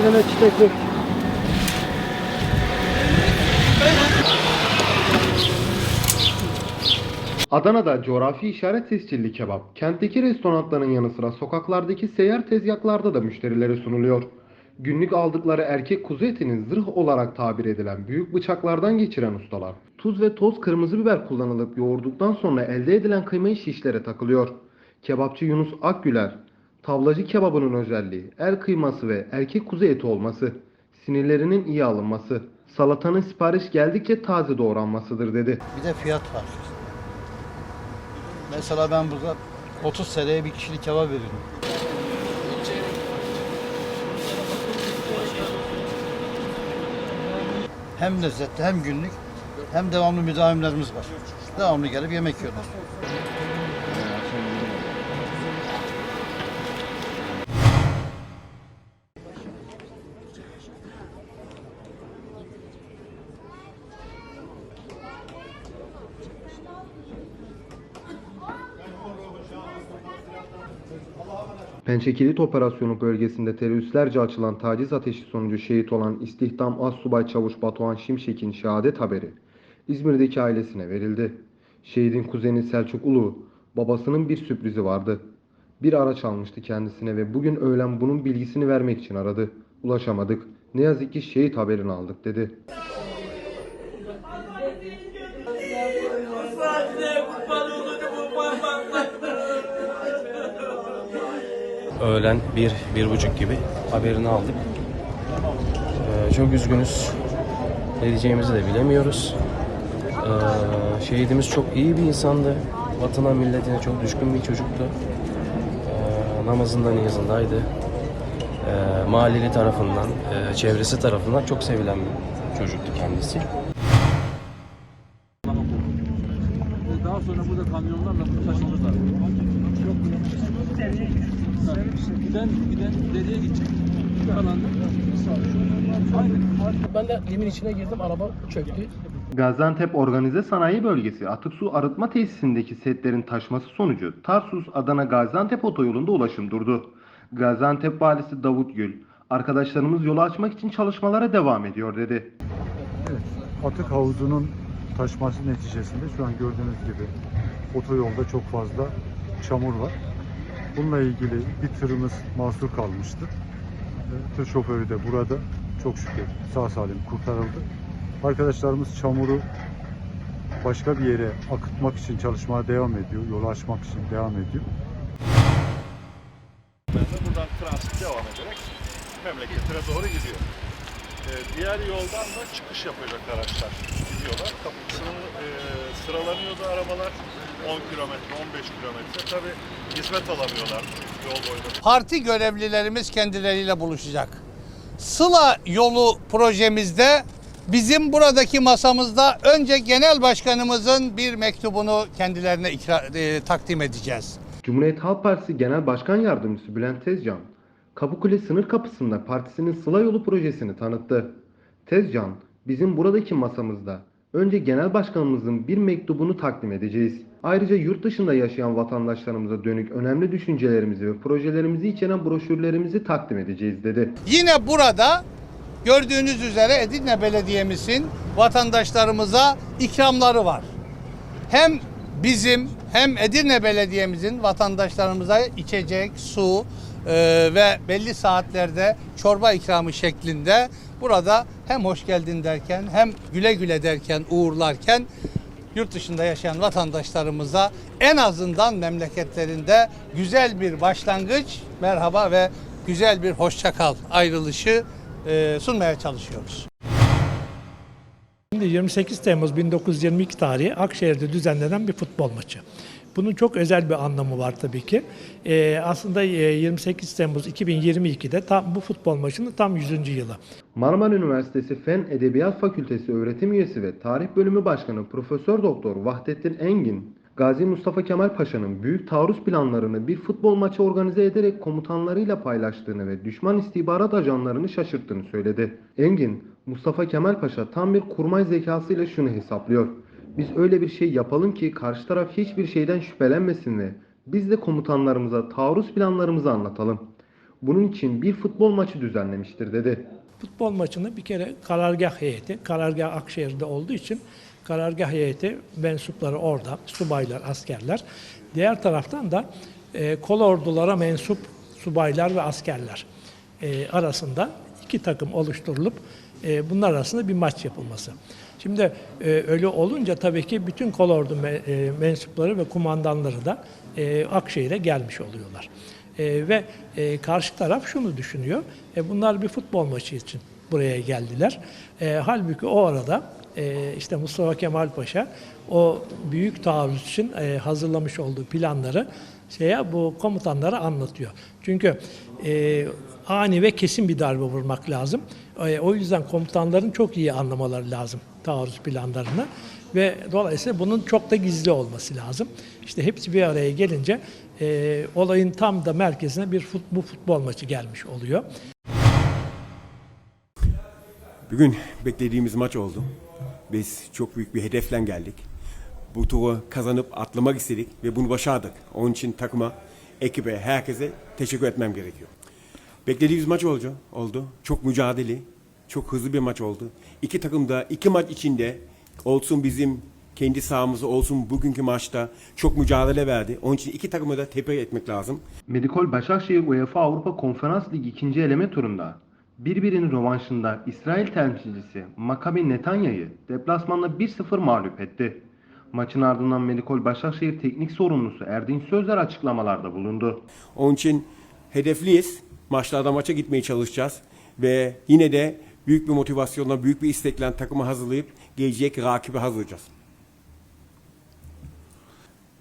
iki tane. Adana'da coğrafi işaret tescilli kebap, kentteki restoranların yanı sıra sokaklardaki seyyar tezgahlarda da müşterilere sunuluyor. Günlük aldıkları erkek kuzu etini zırh olarak tabir edilen büyük bıçaklardan geçiren ustalar, tuz ve toz kırmızı biber kullanılıp yoğurduktan sonra elde edilen kıymayı şişlere takılıyor. Kebapçı Yunus Akgüler, tavlacı kebabının özelliği er kıyması ve erkek kuzu eti olması, sinirlerinin iyi alınması, salatanın sipariş geldikçe taze doğranmasıdır dedi. Bir de fiyat var. Mesela ben burada 30 seneye bir kişilik kebap veriyorum. Hem lezzetli hem günlük hem devamlı müdavimlerimiz var. Devamlı gelip yemek yiyorlar. Pençe Kilit Operasyonu bölgesinde teröristlerce açılan taciz ateşi sonucu şehit olan İstihdam Assubay Çavuş Batuhan Şimşek'in şehadet haberi İzmir'deki ailesine verildi. Şehidin kuzeni Selçuk Ulu, babasının bir sürprizi vardı. Bir araç almıştı kendisine ve bugün öğlen bunun bilgisini vermek için aradı. Ulaşamadık. Ne yazık ki şehit haberini aldık dedi. Öğlen bir, bir buçuk gibi haberini aldık. Ee, çok üzgünüz. Ne diyeceğimizi de bilemiyoruz. Ee, şehidimiz çok iyi bir insandı. Vatana, milletine çok düşkün bir çocuktu. Ee, namazında, niyazındaydı. Ee, mahalleli tarafından, e, çevresi tarafından çok sevilen bir çocuktu kendisi. Giden, giden dereye gidecek. Aynen. Ben de yemin içine girdim araba çöktü. Gaziantep Organize Sanayi Bölgesi atık su arıtma tesisindeki setlerin taşması sonucu Tarsus Adana Gaziantep otoyolunda ulaşım durdu. Gaziantep valisi Davut Gül, arkadaşlarımız yolu açmak için çalışmalara devam ediyor dedi. Evet, atık havuzunun taşması neticesinde şu an gördüğünüz gibi otoyolda çok fazla çamur var. Bununla ilgili bir tırımız mahsur kalmıştı. Ee, Tır şoförü de burada çok şükür sağ salim kurtarıldı. Arkadaşlarımız çamuru başka bir yere akıtmak için çalışmaya devam ediyor. Yolu açmak için devam ediyor. buradan transit devam ederek memleketine doğru gidiyor. Ee, diğer yoldan da çıkış yapacak araçlar gidiyorlar. Kapısını e, sıralanıyordu arabalar 10 kilometre, 15 kilometre. Tabii hizmet alamıyorlar yol boyunca. Parti görevlilerimiz kendileriyle buluşacak. Sıla yolu projemizde bizim buradaki masamızda önce genel başkanımızın bir mektubunu kendilerine ikra- e, takdim edeceğiz. Cumhuriyet Halk Partisi Genel Başkan Yardımcısı Bülent Tezcan, Kapıkule sınır kapısında partisinin Sıla Yolu projesini tanıttı. Tezcan, bizim buradaki masamızda önce genel başkanımızın bir mektubunu takdim edeceğiz. Ayrıca yurt dışında yaşayan vatandaşlarımıza dönük önemli düşüncelerimizi ve projelerimizi içeren broşürlerimizi takdim edeceğiz dedi. Yine burada gördüğünüz üzere Edirne Belediye'mizin vatandaşlarımıza ikramları var. Hem bizim hem Edirne Belediye'mizin vatandaşlarımıza içecek, su e, ve belli saatlerde çorba ikramı şeklinde burada hem hoş geldin derken hem güle güle derken uğurlarken yurt dışında yaşayan vatandaşlarımıza en azından memleketlerinde güzel bir başlangıç, merhaba ve güzel bir hoşça kal ayrılışı e, sunmaya çalışıyoruz. Şimdi 28 Temmuz 1922 tarihi Akşehir'de düzenlenen bir futbol maçı. Bunun çok özel bir anlamı var tabii ki. Ee, aslında e, 28 Temmuz 2022'de tam bu futbol maçının tam 100. yılı. Marmara Üniversitesi Fen Edebiyat Fakültesi öğretim üyesi ve Tarih Bölümü Başkanı Profesör Doktor Vahdettin Engin, Gazi Mustafa Kemal Paşa'nın büyük taarruz planlarını bir futbol maçı organize ederek komutanlarıyla paylaştığını ve düşman istihbarat ajanlarını şaşırttığını söyledi. Engin, Mustafa Kemal Paşa tam bir kurmay zekasıyla şunu hesaplıyor. Biz öyle bir şey yapalım ki karşı taraf hiçbir şeyden şüphelenmesin ve biz de komutanlarımıza taarruz planlarımızı anlatalım. Bunun için bir futbol maçı düzenlemiştir dedi. Futbol maçını bir kere karargah heyeti, karargah Akşehir'de olduğu için Karargah heyeti mensupları orada, subaylar, askerler. Diğer taraftan da e, kol ordulara mensup subaylar ve askerler e, arasında iki takım oluşturulup e, bunlar arasında bir maç yapılması. Şimdi e, öyle olunca tabii ki bütün kolordu me- e, mensupları ve kumandanları da e, Akşehir'e gelmiş oluyorlar. E, ve e, karşı taraf şunu düşünüyor, e, bunlar bir futbol maçı için buraya geldiler. E, halbuki o arada e, işte Mustafa Kemal Paşa o büyük taarruz için e, hazırlamış olduğu planları şeye bu komutanlara anlatıyor. Çünkü e, ani ve kesin bir darbe vurmak lazım. E, o yüzden komutanların çok iyi anlamaları lazım taarruz planlarını ve dolayısıyla bunun çok da gizli olması lazım. İşte hepsi bir araya gelince e, olayın tam da merkezine bir fut, futbol maçı gelmiş oluyor. Bugün beklediğimiz maç oldu. Biz çok büyük bir hedefle geldik. Bu turu kazanıp atlamak istedik ve bunu başardık. Onun için takıma, ekibe, herkese teşekkür etmem gerekiyor. Beklediğimiz maç oldu. oldu. Çok mücadeleli, çok hızlı bir maç oldu. İki takım da iki maç içinde olsun bizim kendi sahamızda olsun bugünkü maçta çok mücadele verdi. Onun için iki takımı da tebrik etmek lazım. Medikol Başakşehir UEFA Avrupa Konferans Ligi ikinci eleme turunda birbirinin rövanşında İsrail temsilcisi Maccabi Netanya'yı deplasmanda 1-0 mağlup etti. Maçın ardından Medikol Başakşehir teknik sorumlusu Erdinç Sözler açıklamalarda bulundu. Onun için hedefliyiz. Maçlarda maça gitmeye çalışacağız. Ve yine de büyük bir motivasyonla, büyük bir istekle takımı hazırlayıp gelecek rakibi hazırlayacağız.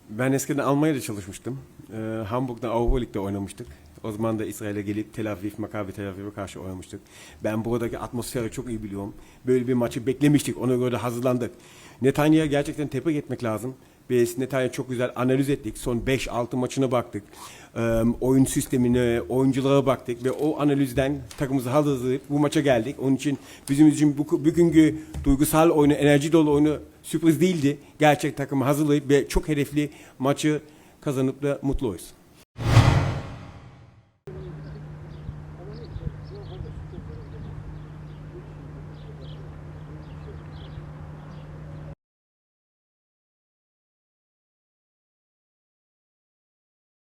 Ben eskiden Almanya'da çalışmıştım. Ee, Hamburg'da Avrupa Lig'de oynamıştık. O zaman da İsrail'e gelip Tel Aviv, Maccabi Tel Aviv'e karşı oynamıştık. Ben buradaki atmosferi çok iyi biliyorum. Böyle bir maçı beklemiştik. Ona göre de hazırlandık. Netanya'ya gerçekten tebrik etmek lazım. Biz Netanya'yı çok güzel analiz ettik. Son 5-6 maçına baktık. Oyun sistemine, oyunculara baktık ve o analizden takımımızı hazırlayıp bu maça geldik. Onun için bizim için bu, bugünkü duygusal oyunu, enerji dolu oyunu sürpriz değildi. Gerçek takımı hazırlayıp ve çok hedefli maçı kazanıp da mutluyuz.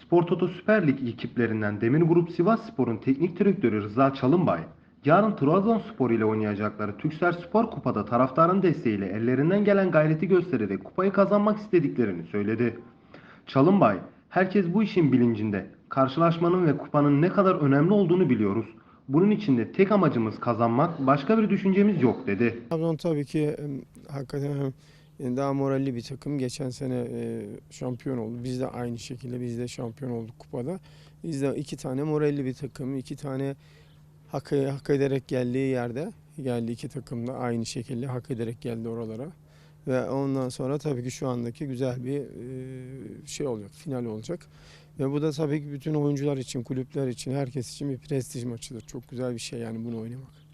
Spor Toto Süper Lig ekiplerinden Demir Grup Sivas Spor'un teknik direktörü Rıza Çalınbay, yarın Trabzonspor ile oynayacakları Türksel Spor Kupa'da taraftarın desteğiyle ellerinden gelen gayreti göstererek kupayı kazanmak istediklerini söyledi. Çalınbay, herkes bu işin bilincinde. Karşılaşmanın ve kupanın ne kadar önemli olduğunu biliyoruz. Bunun için de tek amacımız kazanmak, başka bir düşüncemiz yok dedi. Trabzon tabii ki hakikaten daha moralli bir takım. Geçen sene e, şampiyon oldu. Biz de aynı şekilde biz de şampiyon olduk kupada. Biz de iki tane moralli bir takım, iki tane hak, hak ederek geldiği yerde geldi iki takım da aynı şekilde hak ederek geldi oralara. Ve ondan sonra tabii ki şu andaki güzel bir e, şey olacak, final olacak. Ve bu da tabii ki bütün oyuncular için, kulüpler için, herkes için bir prestij maçıdır. Çok güzel bir şey yani bunu oynamak.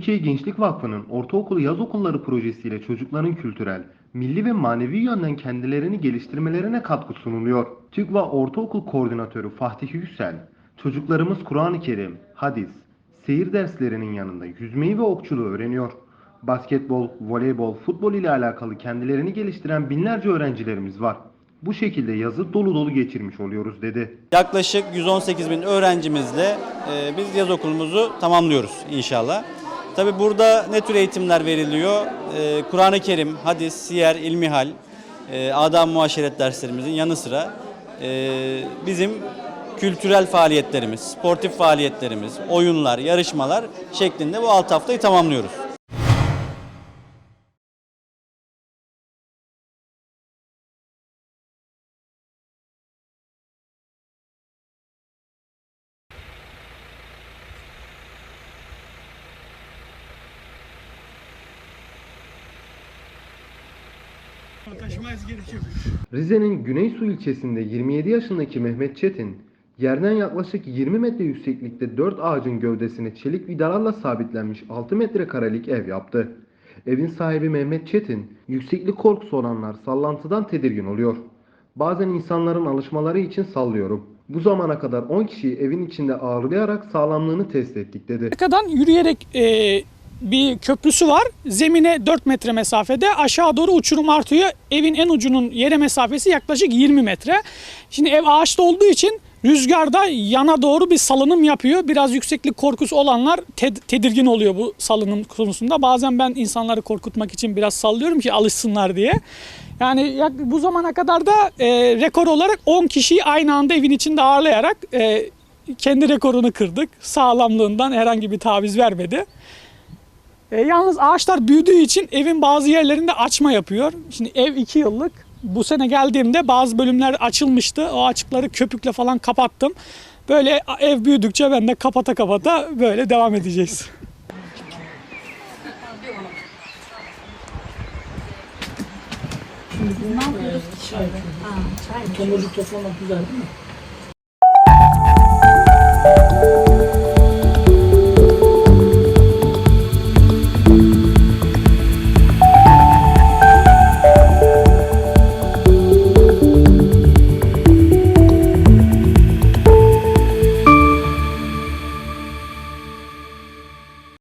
Türkiye Gençlik Vakfı'nın Ortaokulu Yaz Okulları projesiyle çocukların kültürel, milli ve manevi yönden kendilerini geliştirmelerine katkı sunuluyor. TÜGVA Ortaokul Koordinatörü Fatih Yüksel, çocuklarımız Kur'an-ı Kerim, hadis, seyir derslerinin yanında yüzmeyi ve okçuluğu öğreniyor. Basketbol, voleybol, futbol ile alakalı kendilerini geliştiren binlerce öğrencilerimiz var. Bu şekilde yazı dolu dolu geçirmiş oluyoruz dedi. Yaklaşık 118 bin öğrencimizle e, biz yaz okulumuzu tamamlıyoruz inşallah. Tabi burada ne tür eğitimler veriliyor? E, Kur'an-ı Kerim, hadis, siyer, ilmihal, e, adab muaşeret derslerimizin yanı sıra e, bizim kültürel faaliyetlerimiz, sportif faaliyetlerimiz, oyunlar, yarışmalar şeklinde bu 6 haftayı tamamlıyoruz. Rize'nin Güneysu ilçesinde 27 yaşındaki Mehmet Çetin, yerden yaklaşık 20 metre yükseklikte 4 ağacın gövdesine çelik vidalarla sabitlenmiş 6 metrekarelik ev yaptı. Evin sahibi Mehmet Çetin, yükseklik korkusu olanlar sallantıdan tedirgin oluyor. Bazen insanların alışmaları için sallıyorum. Bu zamana kadar 10 kişiyi evin içinde ağırlayarak sağlamlığını test ettik dedi. Arkadan yürüyerek e, bir köprüsü var. Zemine 4 metre mesafede. Aşağı doğru uçurum artıyor. Evin en ucunun yere mesafesi yaklaşık 20 metre. Şimdi ev ağaçta olduğu için rüzgarda yana doğru bir salınım yapıyor. Biraz yükseklik korkusu olanlar ted- tedirgin oluyor bu salınım konusunda. Bazen ben insanları korkutmak için biraz sallıyorum ki alışsınlar diye. Yani bu zamana kadar da e, rekor olarak 10 kişiyi aynı anda evin içinde ağırlayarak e, kendi rekorunu kırdık. Sağlamlığından herhangi bir taviz vermedi. E, yalnız ağaçlar büyüdüğü için evin bazı yerlerinde açma yapıyor. Şimdi ev 2 yıllık. Bu sene geldiğimde bazı bölümler açılmıştı. O açıkları köpükle falan kapattım. Böyle ev büyüdükçe ben de kapata kapata böyle devam edeceğiz. Tomurcuk toplamak güzel değil mi?